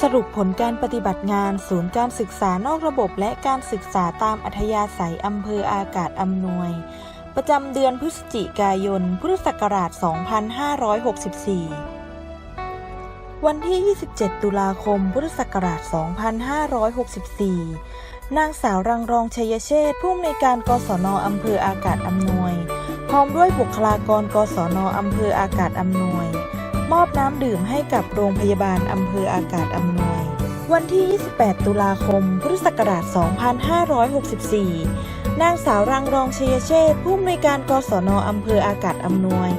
สรุปผลการปฏิบัติงาน ศูนย์การศึกษานอกระบบและการศึกษาตามอัธยาศัยอำเภออากาศอำนวย ประจำเดือนพฤศจิกายน พุทธศักราช 2564 วันที่ 27 ตุลาคม พุทธศักราช 2564 นางสาวรังรองชัยเชษผู้อำนวยการกศนอำเภออากาศอำนวย พร้อมด้วยบุคลากรกศนอำเภออากาศอำนวย มอบน้ำดื่มให้กับโรงพยาบาลอำเภออากาศอำนวย วันที่ 28 ตุลาคม พุทธศักราช 2564 นางสาวรังรองเชยเชษฐ์ผู้อำนวยการกศนอำเภออากาศอำนวย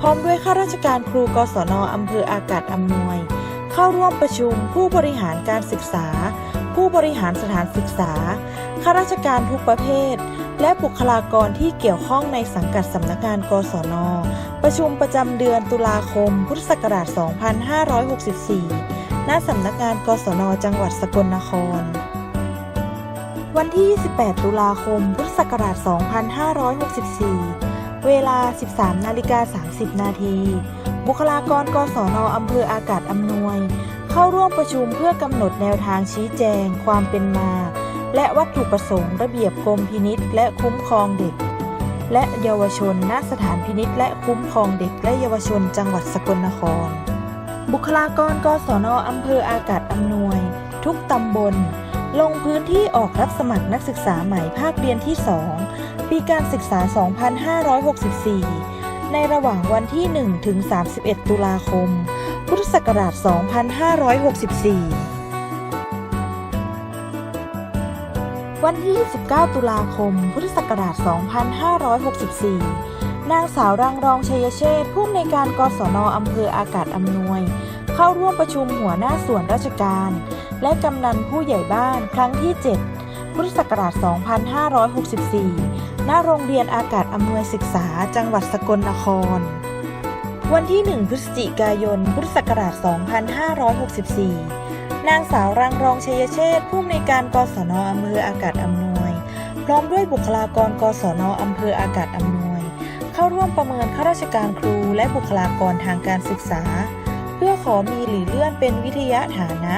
พร้อมด้วยข้าราชการครูกศนอำเภออากาศอำนวย เข้าร่วมประชุมผู้บริหารการศึกษา ผู้บริหารสถานศึกษา ข้าราชการทุกประเภทและบุคลากรที่เกี่ยวข้องในสังกัดสำนักงานกศน ประชุมประจำเดือนตุลาคม พุทธศักราช 2564 ณ สำนักงานกศน จังหวัดสกลนคร วันที่ 28 ตุลาคม พุทธศักราช 2564 เวลา 13 นาฬิกา 30 นาที บุคลากรกศนอำเภออากาศอำนวย เข้าร่วมประชุมเพื่อกำหนดแนวทางชี้แจง ความเป็นมา และวัตถุประสงค์ระเบียบกรมพินิษและคุ้มครองเด็ก และเยาวชน ณ สถานพินิษและคุ้มครองเด็กและเยาวชนจังหวัดสกลนคร บุคลากรกศนอำเภออากาศอำนวย ทุกตำบล ลงพื้นที่ออกรับสมัครนักศึกษาใหม่ภาคเรียนที่ 2 ปีการศึกษา 2564 ในระหว่างวันที่ 1 ถึง 31 ตุลาคม พุทธศักราช 2564 วันที่ 29 ตุลาคม พุทธศักราช 2564 นางสาวรังรองชัยเชษผู้อำนวยการกศนอำเภออากาศอำนวย เข้าร่วมประชุมหัวหน้าส่วนราชการ และกำนันผู้ใหญ่บ้านครั้งที่ 7 พุทธศักราช 2564 ณ โรงเรียนอากาศอำนวยศึกษา จังหวัดสกลนคร วันที่ 1 พฤศจิกายน พุทธศักราช 2564 นางสาวรังรองชัยเชษผู้อำนวยการกศนอำเภออากาศอำนวย พร้อมด้วยบุคลากรกศนอำเภออากาศอำนวย เข้าร่วมประเมินข้าราชการครูและบุคลากรทางการศึกษา เพื่อขอมีหรือเลื่อนเป็นวิทยาฐานะ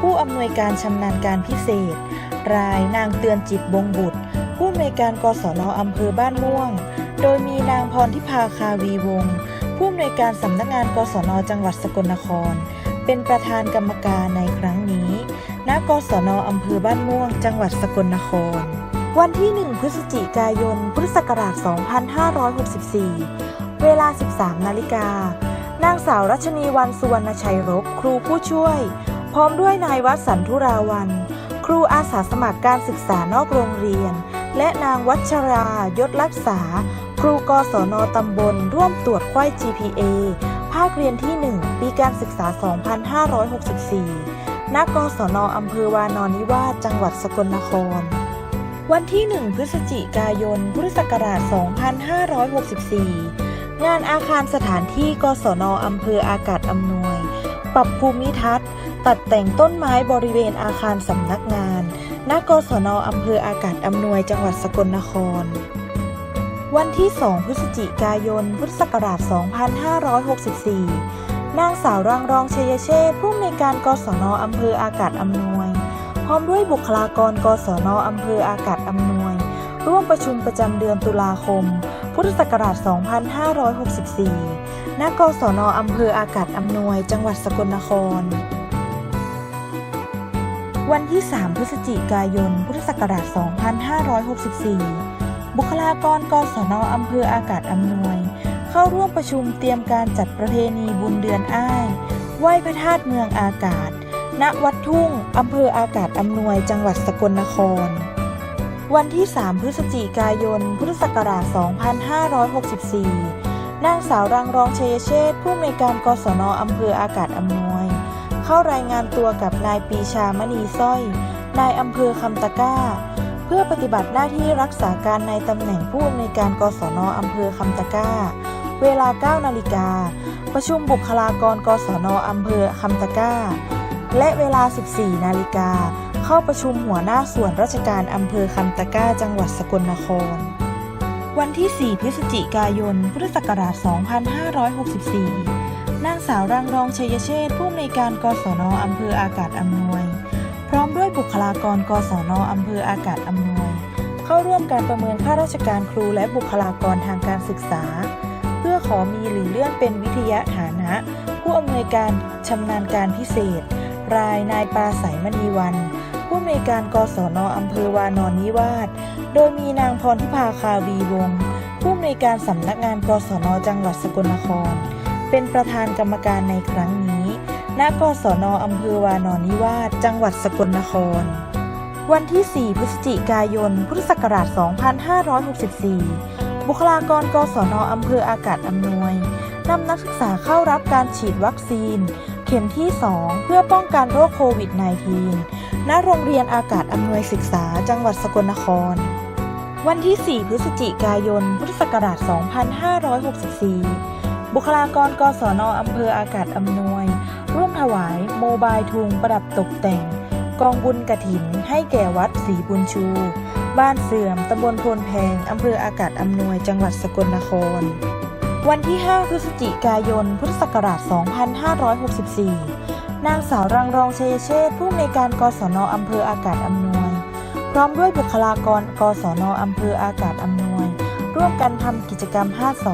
ผู้อำนวยการชำนาญการพิเศษ รายนางเตือนจิตบงบุตร ผู้อำนวยการกศนอำเภอบ้านม่วง โดยมีนางพรทิพาคาวีวงศ์ผู้อำนวยการสำนักงานกศนจังหวัดสกลนคร เป็นประธานกรรมการในครั้งนี้ ณ กศนอำเภอบ้านม่วง จังหวัดสกลนคร วันที่ 1 พฤศจิกายน พุทธศักราช 2564 เวลา 13 นาฬิกา นางสาวรัชนีวันสุวรรณชัยรบ ครูผู้ช่วย พร้อมด้วยนายวัสันทุราวัน ครูอาสาสมัครการศึกษานอกโรงเรียน และนางวัชรายศรักษา ครูกศนตำบล ร่วมตรวจไข้ GPA าคเรียนที่ 1 ปีการศึกษา 2564 ณ กศนอำเภอวานอนนิวาส จังหวัดสกลนคร วันที่ 1 พฤศจิกายน พุทธศักราช 2564 งานอาคารสถานที่ กศนอำเภออากาศอำนวย ปรับภูมิทัศน์ ตัดแต่งต้นไม้บริเวณอาคารสำนักงาน ณ กศนอำเภออากาศอำนวย จังหวัดสกลนคร วันที่ 2 พฤศจิกายน พุทธศักราช 2564 นางสาวรังรองเชยเชษฐ์ผู้อำนวยการกศนอำเภออากาศอำนวย พร้อมด้วยบุคลากรกศนอำเภออากาศอำนวย ร่วมประชุมประจำเดือนตุลาคม พุทธศักราช 2564 ณ กศนอำเภออากาศอำนวย จังหวัดสกลนคร วันที่ 3 พฤศจิกายน พุทธศักราช 2564 บุคลากรกศนอำเภออากาศอำนวย เข้าร่วมประชุมเตรียมการจัดประเพณีบุญเดือนอ้ายไหว้พระธาตุเมืองอากาศ ณ วัดทุ่งอำเภออากาศอำนวย จังหวัดสกลนคร วันที่ 3 พฤศจิกายน พุทธศักราช 2564 นางสาวรังรองชัยเชษฐ์ผู้อำนวยการกศนอำเภออากาศอำนวย เข้ารายงานตัวกับนายปีชามณีสร้อย นายอำเภอคำตะก้า พื่อปฏิบัติหน้าที่รักษาการในตำแหน่งผู้อำนวยการกศนอำเภอคำตะก้า เวลา 9 นาฬิกา ประชุมบุคลากรกศนอำเภอคำตะก้า และเวลา 14 นาฬิกา เข้าประชุมหัวหน้าส่วนราชการอำเภอคำตะก้า จังหวัดสกลนคร วันที่ 4 พฤศจิกายน พุทธศักราช 2564 นางสาวรังรองชัยเชษผู้อำนวยการกศนอำเภออากาศอำนวย พร้อมด้วยบุคลากรกศนอำเภออากาศอำนวย เข้าร่วมการประเมินข้าราชการครูและบุคลากรทางการศึกษา เพื่อขอมีหรือเลื่อนเป็นวิทยาฐานะ ผู้อำนวยการชำนาญการพิเศษ รายนายปาสายมณีวัน ผู้อำนวยการกศนอำเภอวานอนนิวาสโดยมีนางพรทิพาคาวีวงผู้อำนวยการสำนักงานกศนจังหวัดสกลนคร เป็นประธานกรรมการในครั้งนี้ ณกศนอำเภอวานอนนิวาสจังหวัดสกลนคร วันที่ 4 พฤศจิกายน พุทธศักราช 2564 บุคลากรกศนอำเภออากาศอำนวยนำนักศึกษาเข้ารับการฉีดวัคซีน เข็มที่ 2 เพื่อป้องกันโรคโควิด -19 ณโรงเรียนอากาศอำนวยศึกษาจังหวัดสกลนคร วันที่ 4 พฤศจิกายน พุทธศักราช 2564 บุคลากรกศนอำเภออากาศอำนวย ถวายโมบายทุงประดับตกแต่ง กองบุญกระถินให้แก่วัดศรีบุญชู บ้านเสื่อมตำบลโพนแพงอำเภออากาศอำนวยจังหวัดสกลนคร วันที่ 5 พฤศจิกายน พุทธศักราช 2564 นางสาวรังรองเชยเชษผู้อำนการกศนอำเภออากาศอำนวย พร้อมด้วยบุคลากรกศนอำเภออากาศอำนวย ร่วมกันทำกิจกรรม 5 ส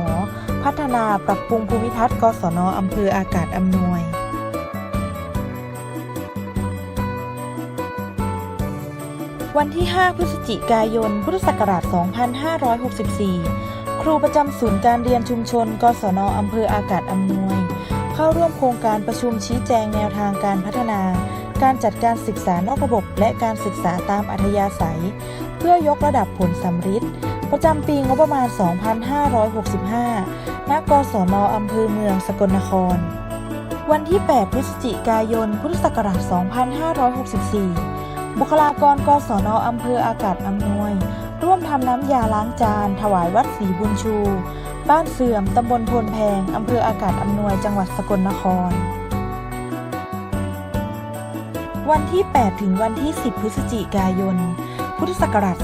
พัฒนาปรับปรุงภูมิทัศน์กศนอำเภออากาศอำนวย วันที่ 5 พฤศจิกายน พุทธศักราช 2564 ครูประจำศูนย์การเรียนชุมชน กศนอำเภออากาศอำนวย เข้าร่วมโครงการประชุมชี้แจงแนวทางการพัฒนา การจัดการศึกษานอกระบบ และการศึกษาตามอัธยาศัย เพื่อยกระดับผลสัมฤทธิ์ประจำปีงบประมาณ 2565 ณ กศนอำเภอเมืองสกลนคร วันที่ 8 พฤศจิกายน พุทธศักราช 2564 บุคลากรกศนอำเภออากาศอำนวย ร่วมทำน้ำยาล้างจาน ถวายวัดศรีบุญชู บ้านเสื่อมตำบลพลแพงอำเภออากาศอำนวย จังหวัดสกลนคร วันที่ 8 ถึงวันที่ 10 พฤศจิกายน พุทธศักราช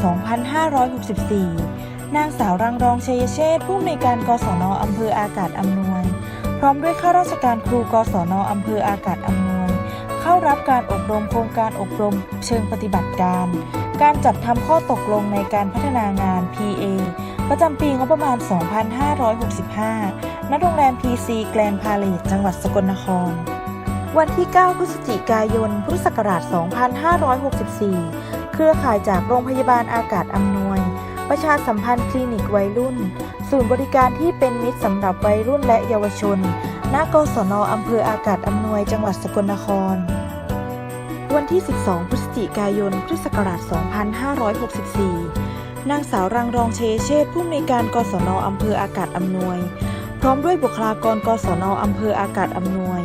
2564 นางสาวรังรองชัยเชษผู้อำนวยการกศนอำเภออากาศอำนวย พร้อมด้วยข้าราชการครูกศนอำเภออากาศอำนวย เข้ารับการอบรมโครงการอบรมเชิงปฏิบัติการ การจัดทำข้อตกลงในการพัฒนางาน PA ประจำปีงบประมาณ 2565 ณ โรงแรม PC แกลนพาเลตจังหวัดสกลนคร วันที่ 9 พฤศจิกายน พุทธศักราช 2564 เครือข่ายจากโรงพยาบาลอากาศอำนวย ประชาสัมพันธ์คลินิกวัยรุ่น ศูนย์บริการที่เป็นมิตรสำหรับวัยรุ่นและเยาวชน ณกศนอำเภออากาศอำนวยจังหวัดสกลนคร วันที่ 12 พฤศจิกายน พุทธศักราช 2564 นางสาวรังรองเชเชษฐ์ผู้อำนวยการกศนอำเภออากาศอำนวย พร้อมด้วยบุคลากรกศนอำเภออากาศอำนวย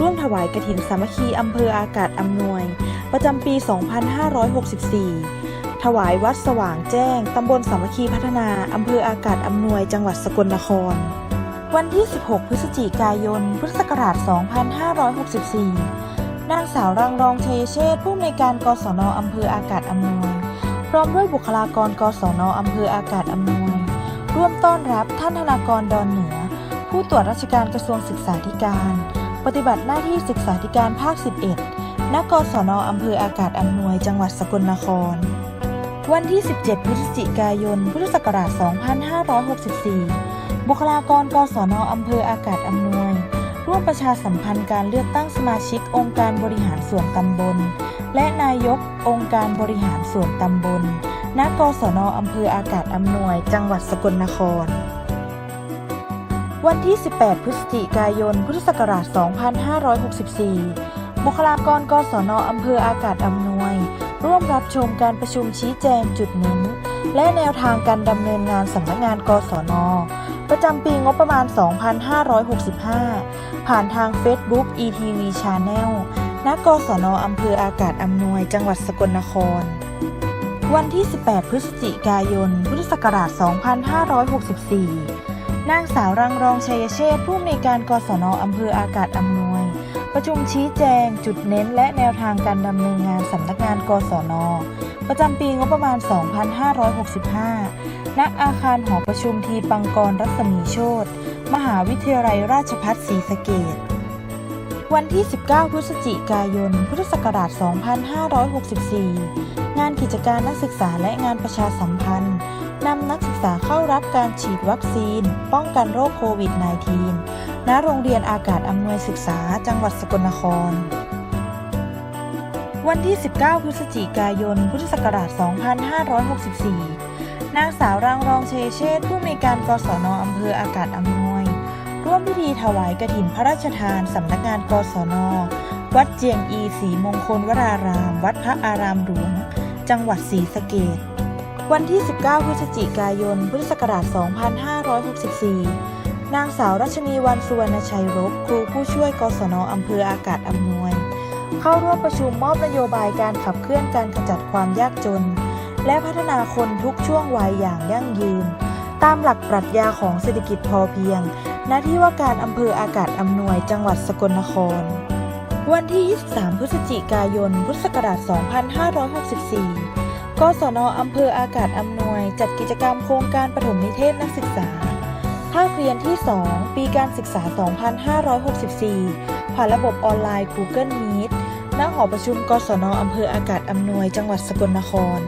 ร่วมถวายกฐินสามัคคีอำเภออากาศอำนวย ประจำปี 2564ถวายวัดสว่างแจ้ง ตำบลสามัคคีพัฒนา อำเภออากาศอำนวย จังหวัดสกลนคร วันที่ 16 พฤศจิกายน พุทธศักราช 2564 นางสาวรังรองเชยเชษผู้อำนวยการกศนอำเภออากาศอำนวย พร้อมด้วยบุคลากรกศนอำเภออากาศอำนวย ร่วมต้อนรับท่านธนากรดอนเหนือ ผู้ตรวจราชการกระทรวงศึกษาธิการ ปฏิบัติหน้าที่ศึกษาธิการภาค 11 ณ กศนอำเภออากาศอำนวย จังหวัดสกลนคร วันที่ 17 พฤศจิกายน พุทธศักราช 2564 บุคลากรกศนอำเภออากาศอำนวย ร่วมประชาสัมพันธ์การเลือกตั้งสมาชิกองค์การบริหารส่วนตำบล และนายกองค์การบริหารส่วนตำบล ณ กศนอำเภออากาศอำนวย จังหวัดสกลนคร วันที่ 18 พฤศจิกายน พุทธศักราช 2564 บุคลากรกศนอำเภออากาศอำนวย ร่วมรับชมการประชุมชี้แจงจุดเน้นและแนวทางการดำเนินงานสำนักงานกศน ประจำปีงบประมาณ 2565 ผ่านทาง Facebook ETV Channel ณ กศนอำเภออากาศอำนวย จังหวัดสกลนคร วันที่ 18 พฤศจิกายน พุทธศักราช 2564 นางสาวรังรองชัยเชษผู้อำนวยการกศนอำเภออากาศอำนวย ประชุมชี้แจง จุดเน้นและแนวทางการดำเนินงานสำนักงาน กศน ประจำปีงบประมาณ 2565 ณอาคารหอประชุมทีปังกรรัศมีโชตมหาวิทยาลัยราชภัฏศรีสะเกษวันที่ 19 พฤศจิกายน พุทธศักราช 2564 งานกิจการนักศึกษาและงานประชาสัมพันธ์นำนักศึกษาเข้ารับการฉีดวัคซีน ป้องกันโรคโควิด -19 ณ โรงเรียนอากาศอำนวยศึกษา จังหวัดสกลนคร วันที่ 19 พฤศจิกายน พุทธศักราช 2564 นางสาวรางรองเชเชษฐ์ผู้อำนวยการกศนอำเภออากาศอำนวย ร่วมพิธีถวายกฐินพระราชทานสำนักงานกศน วัดเจียงอีศรีมงคลวราราม วัดพระอารามหลวง จังหวัดศรีสะเกษวันที่ 19 พฤศจิกายน พุทธศักราช 2564 นางสาวรัชนีวันสุวรรณชัยรบครูผู้ช่วยกศนอำเภออากาศอำนวย เข้าร่วมประชุมมอบนโยบายการขับเคลื่อนการขจัดความยากจน และพัฒนาคนทุกช่วงวัยอย่างยั่งยืน ตามหลักปรัชญาของเศรษฐกิจพอเพียงณที่ว่าการอำเภออากาศอำนวยจังหวัดสกลนคร วันที่ 23 พฤศจิกายน พุทธศักราช 2564 กศนอำเภออากาศอำนวย จัดกิจกรรมโครงการปฐมนิเทศนักศึกษา ภาคเรียนที่ 2 ปีการศึกษา 2564 ผ่านระบบออนไลน์ Google Meet ณหอประชุมกศนอำเภออากาศอำนวย จังหวัดสกลนคร